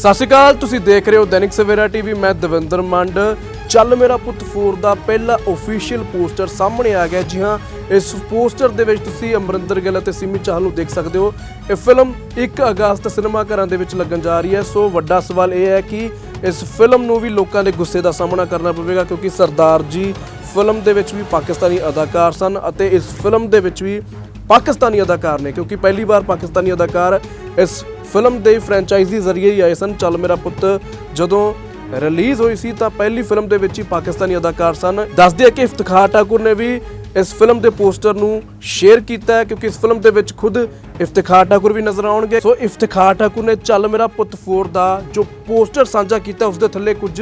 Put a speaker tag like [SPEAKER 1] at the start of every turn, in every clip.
[SPEAKER 1] ਸਤਿ ਸ਼੍ਰੀ ਅਕਾਲ, ਤੁਸੀਂ ਦੇਖ ਰਹੇ ਹੋ ਦੈਨਿਕ ਸਵੇਰਾ ਟੀਵੀ, ਮੈਂ ਦਵਿੰਦਰ ਮੰਡ। ਚੱਲ ਮੇਰਾ ਪੁੱਤ 4 ਦਾ ਪਹਿਲਾ ਅਫੀਸ਼ੀਅਲ ਪੋਸਟਰ ਸਾਹਮਣੇ ਆ ਗਿਆ ਜੀ ਹਾਂ। ਇਸ ਪੋਸਟਰ ਦੇ ਵਿੱਚ ਤੁਸੀਂ ਅਮਰਿੰਦਰ ਗਿੱਲ ਅਤੇ ਸਿਮੀ ਚਾਹਲ ਨੂੰ ਦੇਖ ਸਕਦੇ ਹੋ। ਇਹ ਫਿਲਮ 1 ਅਗਸਤ ਸਿਨੇਮਾ ਘਰਾਂ ਦੇ ਵਿੱਚ ਲੱਗਣ ਜਾ ਰਹੀ ਹੈ। ਸੋ ਵੱਡਾ ਸਵਾਲ ਇਹ ਹੈ ਕਿ ਇਸ ਫਿਲਮ ਨੂੰ ਵੀ ਲੋਕਾਂ ਦੇ ਗੁੱਸੇ ਦਾ ਸਾਹਮਣਾ ਕਰਨਾ ਪਵੇਗਾ ਕਿਉਂਕਿ ਸਰਦਾਰ ਜੀ ਫਿਲਮ ਦੇ ਵਿੱਚ ਵੀ ਪਾਕਿਸਤਾਨੀ ਅਦਾਕਾਰ ਸਨ ਅਤੇ ਇਸ ਫਿਲਮ ਦੇ ਵਿੱਚ ਵੀ ਪਾਕਿਸਤਾਨੀ ਅਦਾਕਾਰ ਨੇ ਕਿਉਂਕਿ ਪਹਿਲੀ ਵਾਰ ਪਾਕਿਸਤਾਨੀ ਅਦਾਕਾਰ ਇਸ ਫਿਲਮ ਦੇ ਫਰੈਂਚਾਈਜ਼ੀ ਜ਼ਰੀਏ ਹੀ ਆਏ ਸਨ। ਚੱਲ ਮੇਰਾ ਪੁੱਤ, ਜਦੋਂ ਰਿਲੀਜ਼ ਹੋਈ ਸੀ ਤਾਂ ਪਹਿਲੀ ਫਿਲਮ ਦੇ ਵਿੱਚ ਹੀ ਪਾਕਿਸਤਾਨੀ ਅਦਾਕਾਰ ਸਨ। ਦੱਸਦੇ ਆ ਕਿ ਇਫਤਖਾਰ ਠਾਕੁਰ ਨੇ ਵੀ ਇਸ ਫਿਲਮ ਦੇ ਪੋਸਟਰ ਨੂੰ ਸ਼ੇਅਰ ਕੀਤਾ ਹੈ, ਕਿਉਂਕਿ ਇਸ ਫਿਲਮ ਦੇ ਵਿੱਚ ਖੁਦ ਇਫਤਖਾਰ ਠਾਕੁਰ ਵੀ ਨਜ਼ਰ ਆਉਣਗੇ। ਸੋ ਇਫਤਖਾਰ ਠਾਕੁਰ ਨੇ ਚੱਲ ਮੇਰਾ ਪੁੱਤ 4 ਦਾ ਜੋ ਪੋਸਟਰ ਸਾਂਝਾ ਕੀਤਾ ਉਸ ਦੇ ਥੱਲੇ ਕੁਝ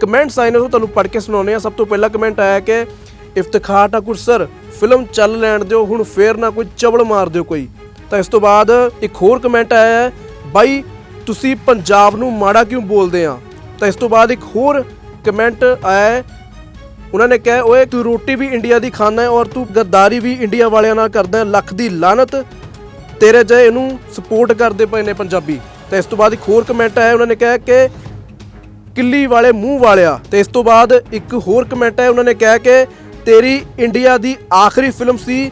[SPEAKER 1] ਕਮੈਂਟਸ ਆਏ ਨੇ, ਉਹ ਤੁਹਾਨੂੰ ਪੜ੍ਹ ਕੇ ਸੁਣਾਉਂਦੇ ਆ ਸਭ ਤੋਂ ਪਹਿਲਾ ਕਮੈਂਟ ਆਇਆ ਕਿ, ਇਫਤਖਾਰ ਠਾਕੁਰ ਸਰ ਫਿਲਮ ਚੱਲ ਲੈਣ ਦਿਓ, ਹੁਣ ਫੇਰ ਨਾ ਕੋਈ ਚਵਲ ਮਾਰ ਦਿਓ ਕੋਈ। ਤਾਂ ਇਸ ਤੋਂ ਬਾਅਦ ਇੱਕ ਹੋਰ ਕਮੈਂਟ ਆਇਆ ਹੈ, ਬਾਈ, ਤੁਸੀਂ ਪੰਜਾਬ ਨੂੰ ਮਾੜਾ ਕਿਉਂ ਬੋਲਦੇ ਆ? ਤਾਂ ਇਸ ਤੋਂ ਬਾਅਦ ਇੱਕ ਹੋਰ ਕਮੈਂਟ ਆਇਆ ਹੈ, ਉਹਨਾਂ ਨੇ ਕਿਹਾ, ਓਏ, ਤੂੰ ਰੋਟੀ ਵੀ ਇੰਡੀਆ ਦੀ ਖਾਣਾ ਹੈ ਔਰ ਤੂੰ ਗੱਦਾਰੀ ਵੀ ਇੰਡੀਆ ਵਾਲਿਆਂ ਨਾਲ ਕਰਦਾ ਹੈ, ਲੱਖ ਦੀ ਲਾਨਤ ਤੇਰੇ ਜੇ ਇਹਨੂੰ ਸਪੋਰਟ ਕਰਦੇ ਪਏ ਨੇ ਪੰਜਾਬੀ। ਤਾਂ ਇਸ ਤੋਂ ਬਾਅਦ ਇੱਕ ਹੋਰ ਕਮੈਂਟ ਆਇਆ, ਉਹਨਾਂ ਨੇ ਕਿਹਾ ਕਿ ਕਿੱਲੀ ਵਾਲੇ ਮੂੰਹ ਵਾਲਿਆ। ਤੇ ਇਸ ਤੋਂ ਬਾਅਦ ਇੱਕ ਹੋਰ ਕਮੈਂਟ ਹੈ ਉਹਨਾਂ ਨੇ ਕਿਹਾ ਕਿ ਤੇਰੀ ਇੰਡੀਆ ਦੀ ਆਖਰੀ ਫਿਲਮ ਸੀ,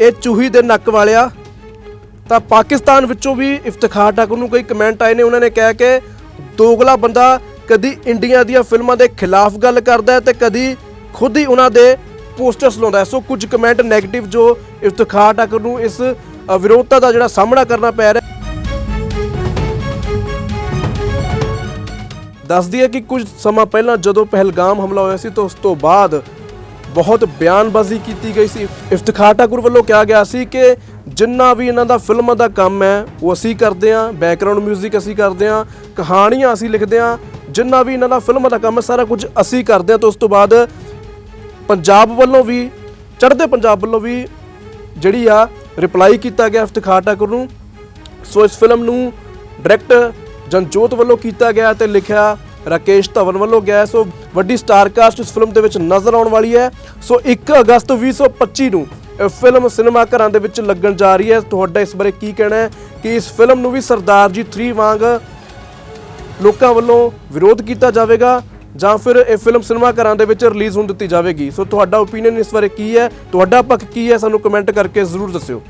[SPEAKER 1] ਇਹ ਚੂਹੀ ਦੇ ਨੱਕ ਵਾਲਿਆ। ਤਾਂ ਪਾਕਿਸਤਾਨ ਵਿੱਚੋਂ ਵੀ ਇਫਤਖਾਰ ਠਾਕੁਰ ਨੂੰ ਕਈ ਕਮੈਂਟ ਆਏ ਨੇ, ਉਹਨਾਂ ਨੇ ਕਿਹਾ ਕਿ ਦੋਗਲਾ ਬੰਦਾ ਕਦੀ ਇੰਡੀਆ ਦੀਆਂ ਫਿਲਮਾਂ ਦੇ ਖਿਲਾਫ ਗੱਲ ਕਰਦਾ ਹੈ ਤੇ ਕਦੀ ਖੁਦ ਹੀ ਉਹਨਾਂ ਦੇ ਪੋਸਟਰਸ ਲਾਉਂਦਾ ਹੈ। ਸੋ ਕੁਝ ਕਮੈਂਟ 네ਗੇਟਿਵ ਜੋ ਇਫਤਖਾਰ ਠਾਕੁਰ ਨੂੰ ਇਸ ਵਿਰੋਧਤਾ ਦਾ ਜਿਹੜਾ ਸਾਹਮਣਾ ਕਰਨਾ ਪੈ ਰਿਹਾ ਦੱਸਦੀ ਹੈ ਕਿ ਕੁਝ ਸਮਾਂ ਪਹਿਲਾਂ ਜਦੋਂ ਪਹਿਲਗਾਮ ਹਮਲਾ ਹੋਇਆ ਸੀ, ਤਾਂ ਉਸ ਤੋਂ ਬਾਅਦ ਬਹੁਤ ਬਿਆਨਬਾਜ਼ੀ ਕੀਤੀ ਗਈ ਸੀ। ਇਫਤਖਾਰ ਠਾਕੁਰ ਵੱਲੋਂ ਕਿਹਾ ਗਿਆ ਸੀ ਕਿ ਜਿੰਨਾ ਵੀ ਇਹਨਾਂ ਦਾ ਫਿਲਮਾਂ ਦਾ ਕੰਮ ਹੈ, ਉਹ ਅਸੀਂ ਕਰਦੇ ਹਾਂ ਬੈਕਗ੍ਰਾਉਂਡ 뮤직 ਅਸੀਂ ਕਰਦੇ ਹਾਂ, ਕਹਾਣੀਆਂ ਅਸੀਂ ਲਿਖਦੇ ਹਾਂ, ਜਿੰਨਾ ਵੀ ਇਹਨਾਂ ਦਾ ਫਿਲਮਾਂ ਦਾ ਕੰਮ ਹੈ, ਸਾਰਾ ਕੁਝ ਅਸੀਂ ਕਰਦੇ ਹਾਂ ਤਾਂ ਉਸ ਤੋਂ ਬਾਅਦ ਪੰਜਾਬ ਵੱਲੋਂ ਵੀ, ਚੜ੍ਹਦੇ ਪੰਜਾਬ ਵੱਲੋਂ ਵੀ ਜਿਹੜੀ ਆ ਰਿਪਲਾਈ ਕੀਤਾ ਗਿਆ ਇਫਤਖਾਰ ਠਾਕੁਰ ਨੂੰ। ਸੋ ਇਸ ਫਿਲਮ ਨੂੰ ਡਾਇਰੈਕਟ ਜਨਜੋਤ ਵੱਲੋਂ ਕੀਤਾ ਗਿਆ ਤੇ ਲਿਖਿਆ ਰਾਕੇਸ਼ ਧਵਨ ਵੱਲੋਂ ਗਿਆ ਸੋ ਵੱਡੀ ਸਟਾਰ ਕਾਸਟ ਇਸ ਫਿਲਮ ਦੇ ਵਿੱਚ ਨਜ਼ਰ ਆਉਣ ਵਾਲੀ ਹੈ। ਸੋ 1 ਅਗਸਤ 2025 ਨੂੰ ਇਹ ਫਿਲਮ ਸਿਨੇਮਾ ਘਰਾਂ ਦੇ ਵਿੱਚ ਲੱਗਣ ਜਾ ਰਹੀ ਹੈ। ਤੁਹਾਡਾ ਇਸ ਬਾਰੇ ਕੀ ਕਹਿਣਾ ਹੈ ਕਿ ਇਸ ਫਿਲਮ ਨੂੰ ਵੀ ਸਰਦਾਰ ਜੀ 3 ਵਾਂਗ ਲੋਕਾਂ ਵੱਲੋਂ ਵਿਰੋਧ ਕੀਤਾ ਜਾਵੇਗਾ ਜਾਂ ਫਿਰ ਇਹ ਫਿਲਮ ਸਿਨੇਮਾ ਘਰਾਂ ਦੇ ਵਿੱਚ ਰਿਲੀਜ਼ ਹੋਣ ਦਿੱਤੀ ਜਾਵੇਗੀ? ਸੋ ਤੁਹਾਡਾ ਓਪੀਨੀਅਨ ਇਸ ਬਾਰੇ ਕੀ ਹੈ? ਤੁਹਾਡਾ ਪੱਖ ਕੀ ਹੈ? ਸਾਨੂੰ ਕਮੈਂਟ ਕਰਕੇ ਜ਼ਰੂਰ ਦੱਸਿਓ।